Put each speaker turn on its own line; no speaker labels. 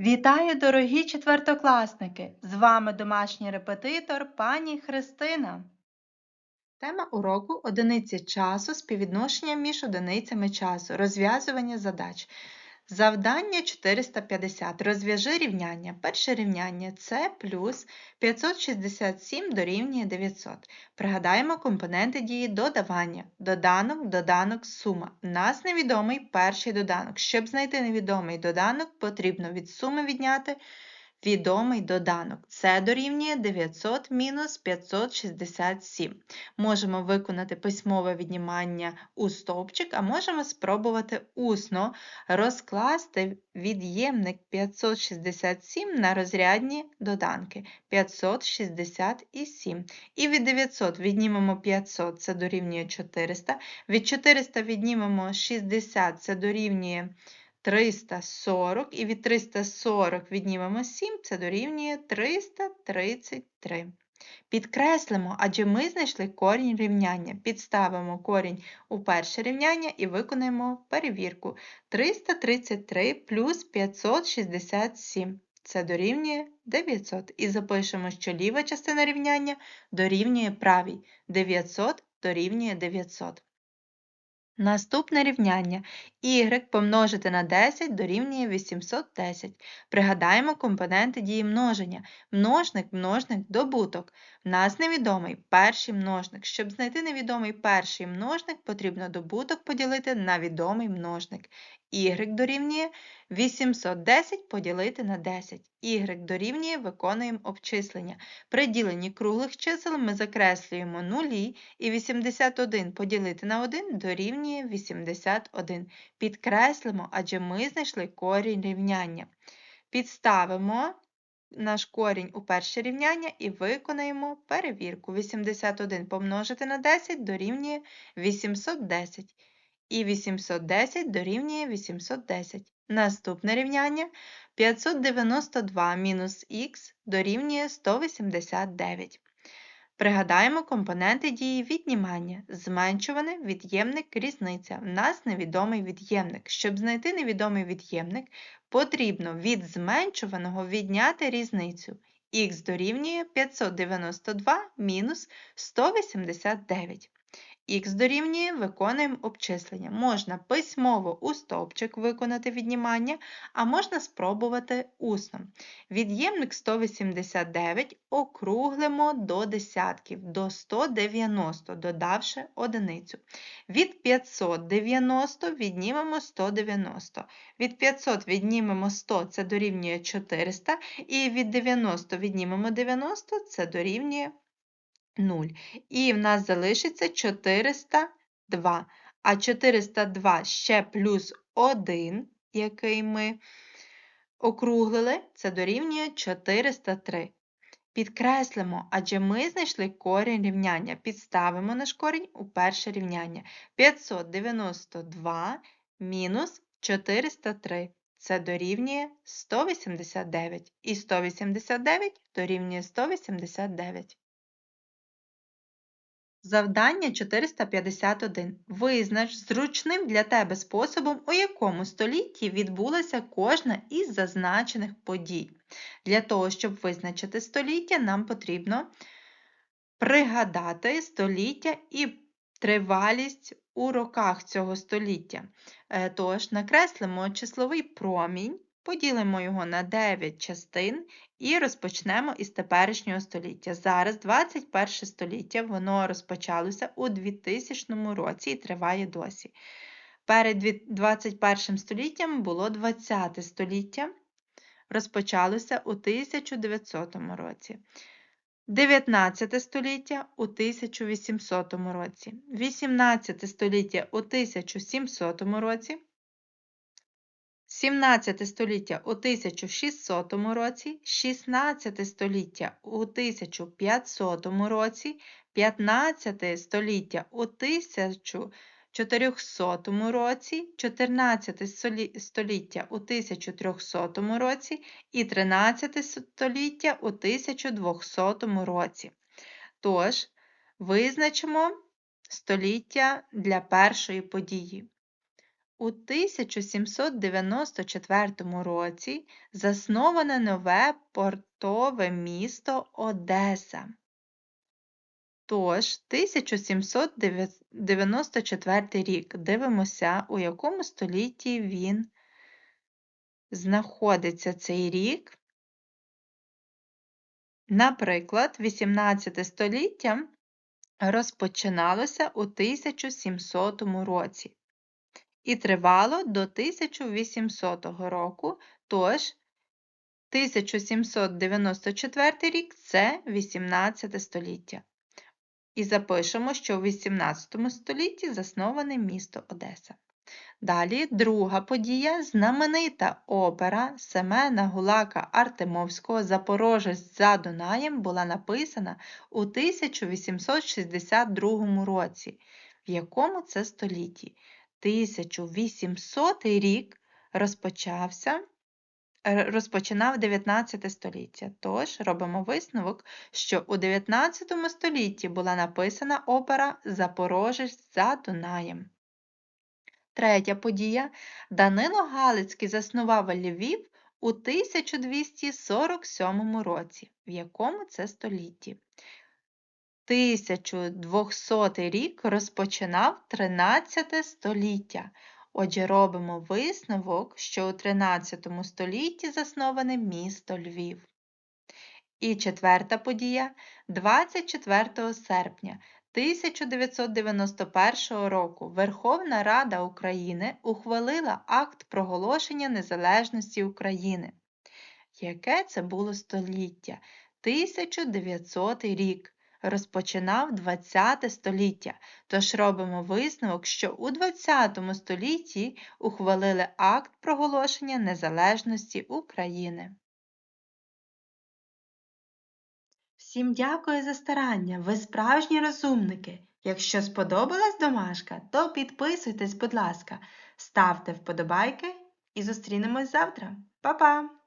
Вітаю, дорогі четвертокласники! З вами домашній репетитор пані Христина. Тема уроку одиниці часу, співвідношення між одиницями часу, розв'язування задач. Завдання 450. Розв'яжи рівняння. Перше рівняння це плюс 567 дорівнює 900. Пригадаємо компоненти дії додавання. Доданок, доданок, сума. Нас невідомий перший доданок. Щоб знайти невідомий доданок, потрібно від суми відняти відомий доданок. Це дорівнює 900 мінус 567. Можемо виконати письмове віднімання у стовпчик, а можемо спробувати усно розкласти від'ємник 567 на розрядні доданки 567. І від 900 віднімемо 500, це дорівнює 400. Від 400 віднімемо 60, це дорівнює 340 і від 340 віднімемо 7, це дорівнює 333. Підкреслимо, адже ми знайшли корінь рівняння. Підставимо корінь у перше рівняння і виконаємо перевірку. 333 плюс 567. Це дорівнює 900. І запишемо, що ліва частина рівняння дорівнює правій. 900 дорівнює 900. Наступне рівняння y помножити на 10 дорівнює 810. Пригадаємо компоненти дії множення. Множник, множник, добуток. В нас невідомий перший множник. Щоб знайти невідомий перший множник, потрібно добуток поділити на відомий множник. Y дорівнює 810 поділити на 10. y дорівнює виконуємо обчислення. При діленні круглих чисел ми закреслюємо нулі і 81 поділити на 1 дорівнює 81. Підкреслимо, адже ми знайшли корінь рівняння. Підставимо наш корінь у перше рівняння і виконаємо перевірку. 81 помножити на 10 дорівнює 810. І 810 дорівнює 810. Наступне рівняння 592 мінус х дорівнює 189. Пригадаємо компоненти дії віднімання. Зменшуване від'ємник різниця. В нас невідомий від'ємник. Щоб знайти невідомий від'ємник, потрібно від зменшуваного відняти різницю. Х дорівнює 592 мінус 189. Х дорівнює виконуємо обчислення. Можна письмово у стовпчик виконати віднімання, а можна спробувати усно. Від'ємник 189 округлимо до десятків, до 190, додавши одиницю. Від 590 віднімемо 190. Від 500 віднімемо 100, це дорівнює 400, і від 90 віднімемо 90, це дорівнює 0. І в нас залишиться 402. А 402 ще плюс 1, який ми округлили, це дорівнює 403. Підкреслимо, адже ми знайшли корінь рівняння. Підставимо наш корінь у перше рівняння. 592 мінус 403. Це дорівнює 189. І 189 дорівнює 189. Завдання 451. Визнач зручним для тебе способом, у якому столітті відбулася кожна із зазначених подій. Для того, щоб визначити століття, нам потрібно пригадати століття і тривалість у роках цього століття. Е, тож, накреслимо числовий промінь. Поділимо його на 9 частин і розпочнемо із теперішнього століття. Зараз 21 століття, воно розпочалося у 2000 році і триває досі. Перед 21 століттям було 20 століття, розпочалося у 1900 році. 19 століття у 1800 році, 18 століття у 1700 році, 17 століття у 1600 році, 16 століття у 1500 році, 15 століття у 1400 році, 14 століття у 1300 році і 13 століття у 1200 році. Тож, визначимо століття для першої події. У 1794 році засноване нове портове місто Одеса. Тож, 1794 рік. Дивимося, у якому столітті він знаходиться цей рік. Наприклад, 18 століття розпочиналося у 1700 році і тривало до 1800 року, тож 1794 рік це 18 століття. І запишемо, що у 18 столітті засноване місто Одеса. Далі друга подія знаменита опера Семена Гулака Артемовського Запорожець за Дунаєм була написана у 1862 році. В якому це столітті? 1800 рік розпочався, розпочинав 19 століття. Тож робимо висновок, що у 19 столітті була написана опера Запорожець за Дунаєм. Третя подія. Данило Галицький заснував Львів у 1247 році. В якому це столітті? 1200 рік розпочинав 13 століття. Отже, робимо висновок, що у 13 столітті засноване місто Львів. І четверта подія 24 серпня 1991 року Верховна Рада України ухвалила акт проголошення незалежності України. Яке це було століття? 1900 рік. Розпочинав 20 століття, тож робимо висновок, що у 20 столітті ухвалили акт проголошення незалежності України. Всім дякую за старання, ви справжні розумники. Якщо сподобалась домашка, то підписуйтесь, будь ласка, ставте вподобайки і зустрінемось завтра. Па-па!